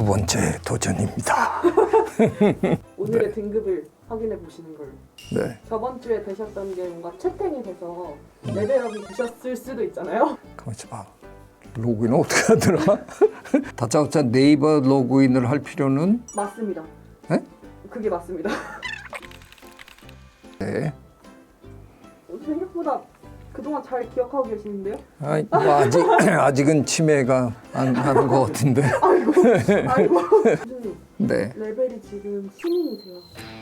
두 번째 도전입니다. 오늘의 등급을 확인해 보시는 걸로. 네. 저번 주에 되셨던 게 뭔가 채팅이 돼서 레벨업이 되셨을 수도 있잖아요. 가만있어 봐. 로그인 어떻게 하더라? 다짜고짜 네이버 로그인을 할 필요는 맞습니다. 네? 그게 맞습니다. 네. 생각보다 그동안 잘 기억하고 계시는데요? 아이, 뭐 아직 아직은 치매가 안 하는 것 같은데. 아이고, 아이고. 교수님, 네. 레벨이 지금 시민이세요.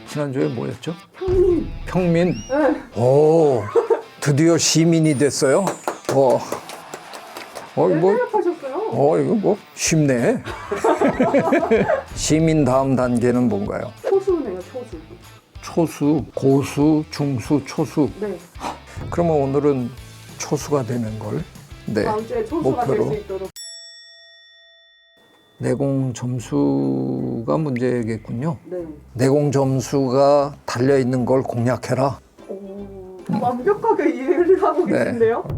지난주에 뭐였죠? 평민. 평민. 네. 오, 드디어 시민이 됐어요. 어, 어, 뭐, 레벨업하셨어요. 어, 이거 뭐 쉽네. 시민 다음 단계는 뭔가요? 초수네요, 초수. 초수, 고수, 중수, 초수. 네. 그러면 오늘은 초수가 되는 걸. 네. 다음 주에 초수가 될 목표로. 수 있도록. 내공 점수가 문제겠군요. 네. 내공 점수가 달려 있는 걸 공략해라. 오, 완벽하게 이해를 하고 네. 계신데요?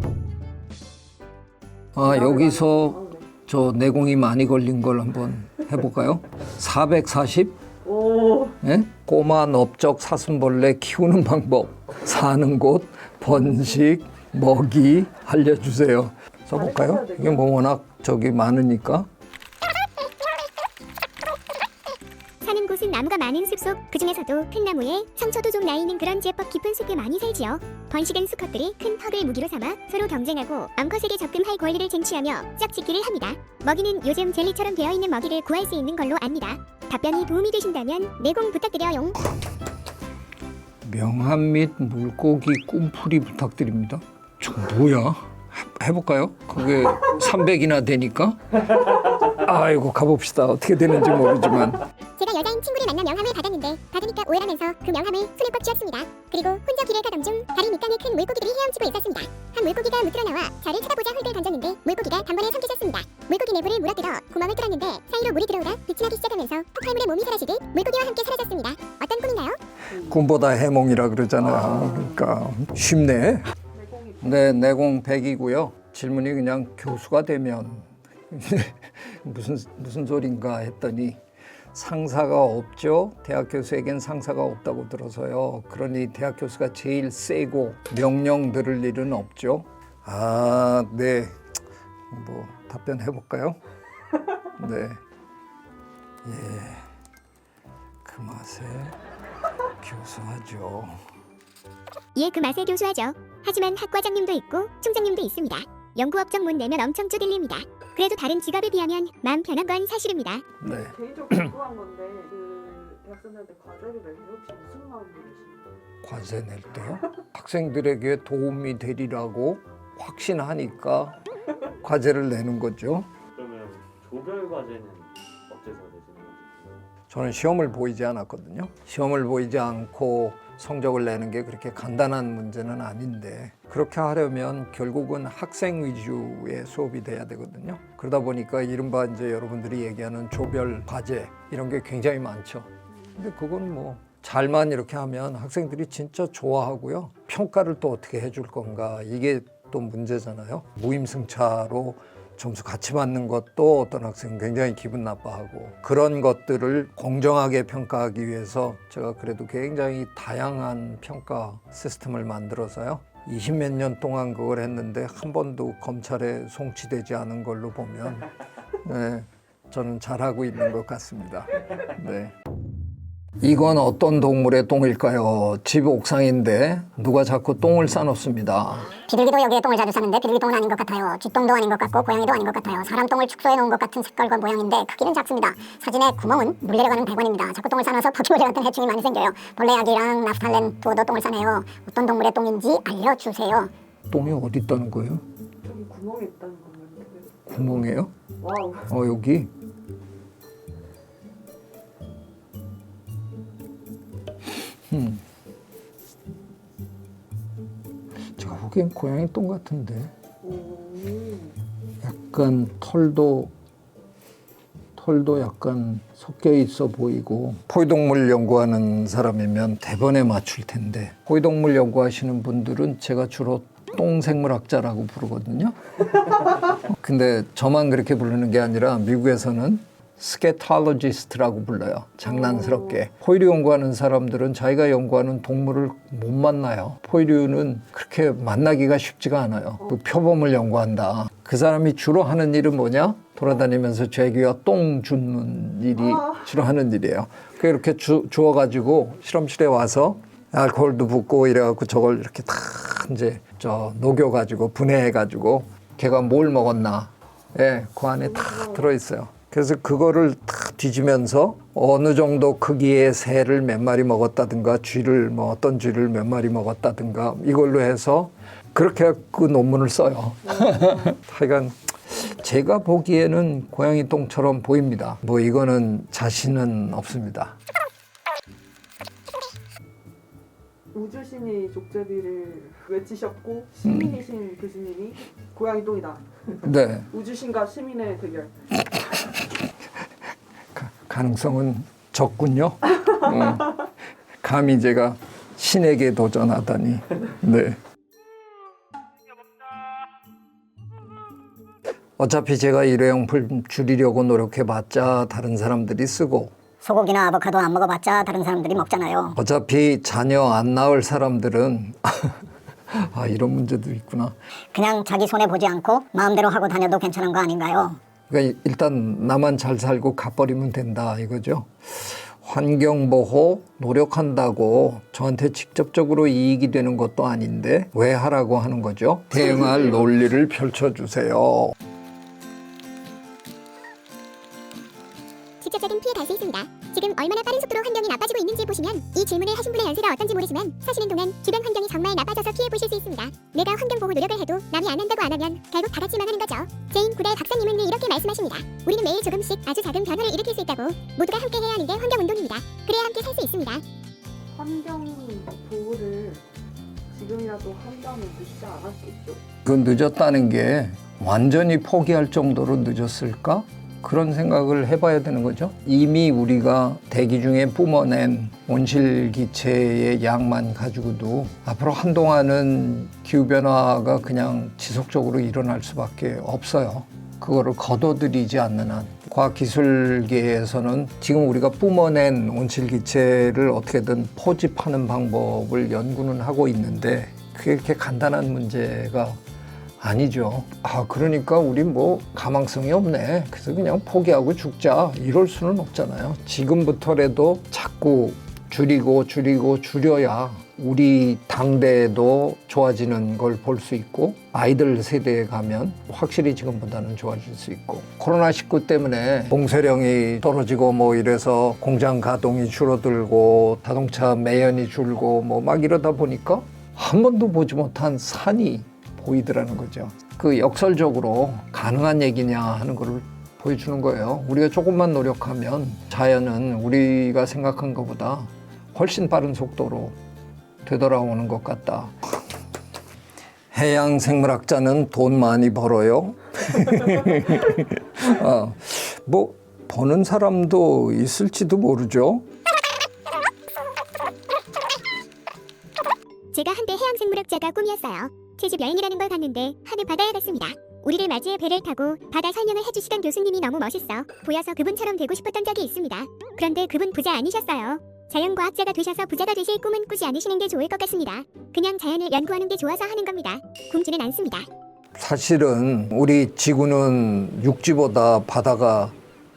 아, 여기서 아, 네. 저 내공이 많이 걸린 걸 한번 해볼까요? 440? 오, 예? 꼬마 넓적 사슴벌레 키우는 방법, 사는 곳, 번식, 먹이 알려주세요. 써볼까요? 이게 뭐 워낙 저기 많으니까. 사는 곳은 나무가 많은 숲속 그 중에서도 큰 나무에 상처도 좀 나 있는 그런 제법 깊은 숲에 많이 살지요. 번식은 수컷들이 큰 턱을 무기로 삼아 서로 경쟁하고 암컷에게 접근할 권리를 쟁취하며 짝짓기를 합니다. 먹이는 요즘 젤리처럼 되어 있는 먹이를 구할 수 있는 걸로 압니다. 답변이 도움이 되신다면 내공 부탁드려요. 명함 및 물고기 꿈풀이 부탁드립니다. 저 뭐야? 해- 해볼까요? 그게 300이나 되니까? 아이고 가봅시다. 어떻게 되는지 모르지만. 제가 여자인 친구를 만나 명함을 받으니까 오해하면서 그 명함을 손에 꽉 쥐었습니다. 그리고 혼자 길을 가던 중 다리 밑단에 큰 물고기들이 헤엄치고 있었습니다. 한 물고기가 무트러 나와 저를 쳐다보자 흙을 던졌는데 물고기가 단번에 삼키셨습니다. 물고기 내부를 물어뜯어 구멍을 뚫었는데 사이로 물이 들어오다 빛이 나기 시작하면서 폭발물에 몸이 사라지듯 물고기와 함께 사라졌습니다. 어떤 꿈인가요? 꿈보다 해몽이라 그러잖아 요. 그러니까 쉽네. 네, 내공 100이고요. 질문이 그냥 교수가 되면 무슨 무슨 소린가 했더니 상사가 없죠. 대학 교수에겐 상사가 없다고 들어서요. 그러니 대학 교수가 제일 세고 명령 들을 일은 없죠. 아, 네. 뭐 답변해 볼까요? 네. 예. 그 맛에 교수하죠. 예, 그 맛에 교수하죠. 하지만 학과장님도 있고 총장님도 있습니다. 연구업적 못 내면 엄청 쪼들립니다. 그래도 다른 직업에 비하면 마음 편한 건 사실입니다. 네. 개인적으로 궁금한 건데 그 대학생들한테 과제를 낼때 혹시 무슨 마음이신가요? 과제 낼 때요? 학생들에게 도움이 되리라고 확신하니까 과제를 내는 거죠. 그러면 조별 과제는 어째서 내시는 거죠? 저는 시험을 보이지 않았거든요. 시험을 보이지 않고 성적을 내는 게 그렇게 간단한 문제는 아닌데 그렇게 하려면 결국은 학생 위주의 수업이 돼야 되거든요. 그러다 보니까 이른바 이제 여러분들이 얘기하는 조별 과제 이런 게 굉장히 많죠. 근데 그건 뭐 잘만 이렇게 하면 학생들이 진짜 좋아하고요. 평가를 또 어떻게 해줄 건가 이게 또 문제잖아요. 무임승차로 점수 같이 받는 것도 어떤 학생은 굉장히 기분 나빠하고 그런 것들을 공정하게 평가하기 위해서 제가 그래도 굉장히 다양한 평가 시스템을 만들어서요. 20몇 년 동안 그걸 했는데 한 번도 검찰에 송치되지 않은 걸로 보면 네, 저는 잘하고 있는 것 같습니다. 네. 이건 어떤 동물의 똥일까요? 집 옥상인데 누가 자꾸 똥을 싸놓습니다. 비둘기도 여기에 똥을 자주 싸는데 비둘기 똥은 아닌 것 같아요. 쥐똥도 아닌 것 같고 고양이도 아닌 것 같아요. 사람 똥을 축소해 놓은 것 같은 색깔과 모양인데 크기는 작습니다. 사진의 구멍은 물 내려가는 배관입니다. 자꾸 똥을 싸놔서 포켓몬 같은 해충이 많이 생겨요. 벌레 아기랑 나프탈렌 두어도 똥을 싸네요. 어떤 동물의 똥인지 알려주세요. 똥이 어디 있다는 거예요? 구멍이 있다는 건가요? 구멍이에요? 와우. 어 여기 음. 제가 보기엔 고양이 똥 같은데 오. 약간 털도 털도 약간 섞여 있어 보이고 포유동물 연구하는 사람이면 대번에 맞출 텐데 포유동물 연구하시는 분들은 제가 주로 똥생물학자라고 부르거든요. 근데 저만 그렇게 부르는 게 아니라 미국에서는 스케탈로지스트라고 불러요. 장난스럽게. 포유류 연구하는 사람들은 자기가 연구하는 동물을 못 만나요. 포유류는 그렇게 만나기가 쉽지가 않아요. 그 표범을 연구한다. 그 사람이 주로 하는 일은 뭐냐? 돌아다니면서 죄기와 똥 줍는 일이 주로 하는 일이에요. 그 이렇게 주, 주워가지고 실험실에 와서 알코올도 붓고 이래갖고 저걸 이렇게 다 이제 저 녹여가지고 분해해가지고 걔가 뭘 먹었나 예, 그 안에 다 들어있어요. 그래서 그거를 다 뒤지면서 어느 정도 크기의 새를 몇 마리 먹었다든가 쥐를 뭐 어떤 쥐를 몇 마리 먹었다든가 이걸로 해서 그렇게 그 논문을 써요. 하여간 제가 보기에는 고양이 똥처럼 보입니다. 뭐 이거는 자신은 없습니다. 우주신이 족제비를 외치셨고 시민이신 교수님이 고양이 똥이다. 네, 우주신과 시민의 대결. 가능성은 적군요. 어, 감히 제가 신에게 도전하다니. 네. 어차피 제가 일회용품 줄이려고 노력해봤자 다른 사람들이 쓰고 소고기나 아보카도 안 먹어봤자 다른 사람들이 먹잖아요. 어차피 자녀 안 낳을 사람들은 아 이런 문제도 있구나. 그냥 자기 손해 보지 않고 마음대로 하고 다녀도 괜찮은 거 아닌가요? 그러니까 일단 나만 잘 살고 갚버리면 된다 이거죠. 환경 보호 노력한다고 저한테 직접적으로 이익이 되는 것도 아닌데 왜 하라고 하는 거죠? 대응할 논리를 펼쳐주세요. 직접적인 피해 발생이 있습니다. 지금 얼마나 빠른 속도로 환경이 나빠지고 있는지 보시면 이 질문을 하신 분의 연세가 어떤지 모르지만 사시는 동안 주변 환경이 정말 나빠져서 피해 보실 수 있습니다. 내가 환경 보호 노력을 해도 남이 안 한다고 안 하면 결국 다 같이 망하는 거죠. 제인 구대 박사님은 이렇게 말씀하십니다. 우리는 매일 조금씩 아주 작은 변화를 일으킬 수 있다고 모두가 함께 해야 하는 게 환경 운동입니다. 그래야 함께 살 수 있습니다. 환경 보호를 지금이라도 한다면 늦지 않았겠죠. 그 늦었다는 게 완전히 포기할 정도로 늦었을까? 그런 생각을 해봐야 되는 거죠. 이미 우리가 대기 중에 뿜어낸 온실 기체의 양만 가지고도 앞으로 한동안은 기후변화가 그냥 지속적으로 일어날 수밖에 없어요. 그거를 거둬들이지 않는 한. 과학기술계에서는 지금 우리가 뿜어낸 온실 기체를 어떻게든 포집하는 방법을 연구는 하고 있는데 그게 그렇게 간단한 문제가 아니죠. 아, 그러니까 우리 뭐 가망성이 없네. 그래서 그냥 포기하고 죽자. 이럴 수는 없잖아요. 지금부터라도 자꾸 줄이고 줄이고 줄여야 우리 당대도 좋아지는 걸 볼 수 있고 아이들 세대에 가면 확실히 지금보다는 좋아질 수 있고 코로나 19 때문에 봉쇄령이 떨어지고 뭐 이래서 공장 가동이 줄어들고 자동차 매연이 줄고 뭐 막 이러다 보니까 한 번도 보지 못한 산이 보이더라는 거죠. 그 역설적으로 가능한 얘기냐 하는 거를 보여주는 거예요. 우리가 조금만 노력하면 자연은 우리가 생각한 것보다 훨씬 빠른 속도로 되돌아오는 것 같다. 해양 생물학자는 돈 많이 벌어요. 어, 뭐 버는 사람도 있을지도 모르죠. 제가 한때 해양 생물학자가 꿈이었어요. 제주 여행이라는 걸 갔는데 하늘 바다에 갔습니다. 우리를 맞이해 배를 타고 바다 설명을 해주시던 교수님이 너무 멋있어 보여서 그분처럼 되고 싶었던 적이 있습니다. 그런데 그분 부자 아니셨어요. 자연과학자가 되셔서 부자가 되실 꿈은 꾸지 않으시는 게 좋을 것 같습니다. 그냥 자연을 연구하는 게 좋아서 하는 겁니다. 굶지는 않습니다. 사실은 우리 지구는 육지보다 바다가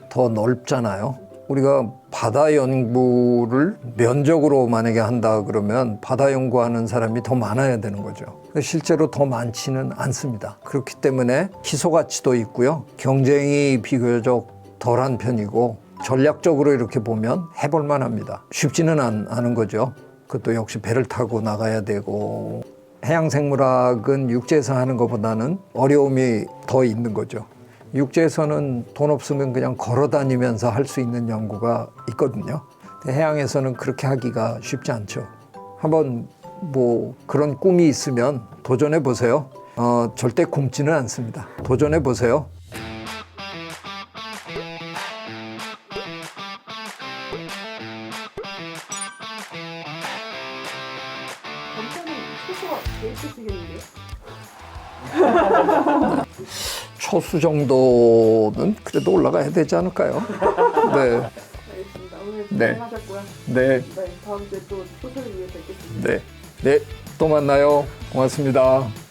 더 넓잖아요. 우리가 바다 연구를 면적으로 만약에 한다 그러면 바다 연구하는 사람이 더 많아야 되는 거죠. 실제로 더 많지는 않습니다. 그렇기 때문에 희소 가치도 있고요. 경쟁이 비교적 덜한 편이고 전략적으로 이렇게 보면 해볼 만합니다. 쉽지는 않, 않은 거죠. 그것도 역시 배를 타고 나가야 되고 해양 생물학은 육지에서 하는 것보다는 어려움이 더 있는 거죠. 육지에서는 돈 없으면 그냥 걸어 다니면서 할 수 있는 연구가 있거든요. 해양에서는 그렇게 하기가 쉽지 않죠. 한번 뭐 그런 꿈이 있으면 도전해 보세요. 어, 절대 굶지는 않습니다. 도전해 보세요. 서수 정도는 그래도 올라가야 되지 않을까요? 네, 알겠습니다. 오늘 네. 고생하셨고요. 네, 네, 다음 주에 또 소설을 위해 뵙겠습니다. 네, 네. 또 만나요. 고맙습니다.